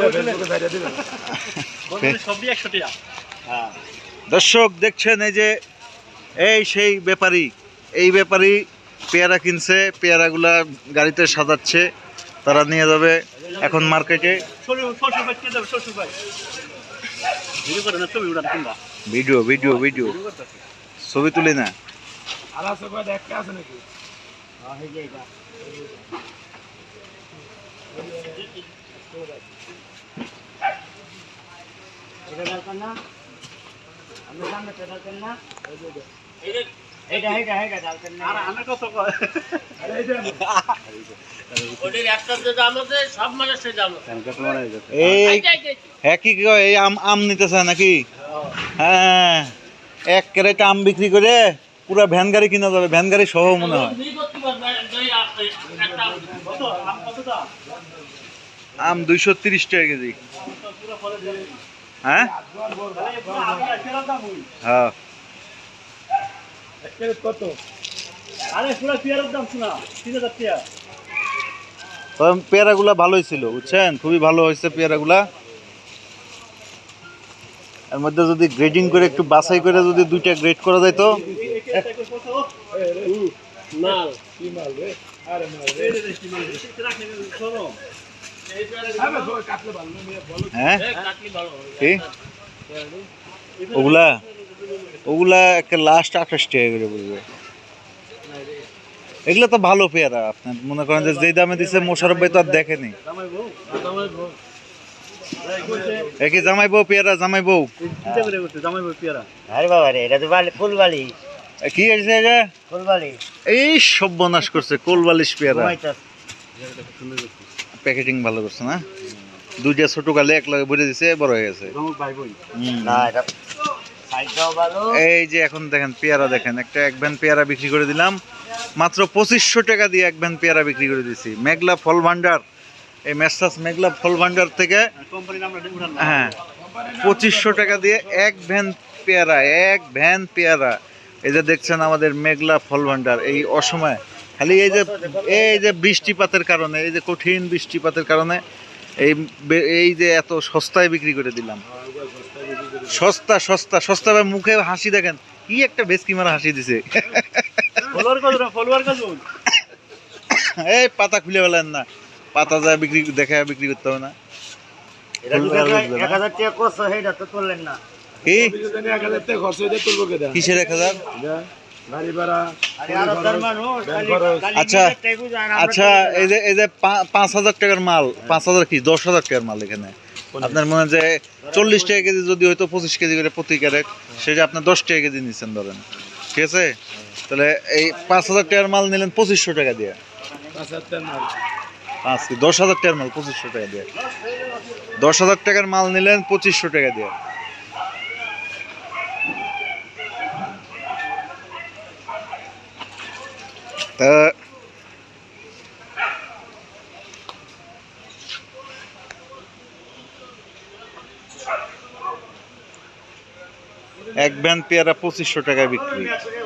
টাকা দর্শক দেখছেন এই যে এই সেই ব্যাপারী এই ব্যাপারী পেয়ারা কিনছে পেয়ারাগুলা গাড়িতে সাজাচ্ছে তারা নিয়ে যাবে এখন মার্কেটে। শ্বশুর শ্বশুর ভাই কে যাবে শ্বশুর ভাই ভিডিও করে না না আর আমি কত কয় একটা যে সব এই হ্যাঁ কি কয় এই আম আম নিতে নাকি হ্যাঁ এক ক্যারেট আম বিক্রি করে পুরো ভ্যান গাড়ি কিনা যাবে ভ্যান গাড়ি সহ মনে হয় আম কত দাম দুইশো তিরিশ টাকা কেজি হ্যাঁ? হ্যাঁ। হাজার টাকা পেয়ারাগুলা ভালোই ছিল, বুঝছেন? খুবই ভালো হয়েছে পেয়ারাগুলা। এর মধ্যে যদি গ্রেডিং করে একটু বাছাই করে যদি দুইটা গ্রেড করা যায় তো? মাল। হ্যাঁ। কি? ওগুলা? ওগুলা একটা লাস্ট আঠাশ টাকা করে বলবে। এগুলো তো ভালো পেয়ারা আপনার মনে করেন যে যেই দামে দিছে মোশারফ ভাই তো আর দেখেনি। একই জামাই বউ পেয়ারা জামাই বউ? আরে বাবা রে এটা তো বালি ফুলবালি। কি হয়েছে এটা? ফুলবালি। এই সব বনাশ করছে কোলবালিশ পেয়ারা। প্যাকেটিং ভালো করছে না? দুইটা ছোট গালে এক লাগে ভরে দিছে বড় হয়ে গেছে। না এটা এই যে এখন দেখেন পেয়ারা দেখেন একটা এক ভ্যান পেয়ারা বিক্রি করে দিলাম। মাত্র পঁচিশশো টাকা দিয়ে এক ভ্যান পেয়ারা বিক্রি করে দিছি। মেঘলা ফল ভান্ডার এই মেসাস মেঘলা ফল ভান্ডার থেকে হ্যাঁ পঁচিশশো টাকা দিয়ে এক ভ্যান পেয়ারা এক ভ্যান পেয়ারা। এই যে দেখছেন আমাদের মেঘলা ফল ভান্ডার এই অসময়ে। খালি এই যে এই যে বৃষ্টিপাতের কারণে এই যে কঠিন বৃষ্টিপাতের কারণে এই এই যে এত সস্তায় বিক্রি করে দিলাম। সস্তা সস্তা সস্তা ভাই মুখে হাসি দেখেন কি একটা ভেসকি মারা হাসি দিছে। এই পাতা খুলে ফেলেন না পাতা যায় বিক্রি দেখে বিক্রি করতে হবে না। কিসের এক হাজার? আচ্ছা, আচ্ছা এই যে এই যে পাঁচ হাজার টাকার মাল পাঁচ হাজার কি দশ হাজার টাকার মাল এখানে? আপনার মনে হয় যে চল্লিশ টাকা কেজি যদি হয়তো পঁচিশ কেজি করে প্রতি ক্যারেট সেটা আপনি দশ টাকা কেজি নিচ্ছেন ধরেন। ঠিক আছে? তাহলে এই পাঁচ হাজার টাকার মাল নিলেন পঁচিশশো টাকা দিয়ে। পাঁচ দশ হাজার টাকার মাল পঁচিশশো টাকা দিয়ে। দশ হাজার টাকার মাল নিলেন পঁচিশশো টাকা দিয়ে। তা এক ব্যান্ড পেয়ারা পঁচিশশো টাকায় বিক্রি।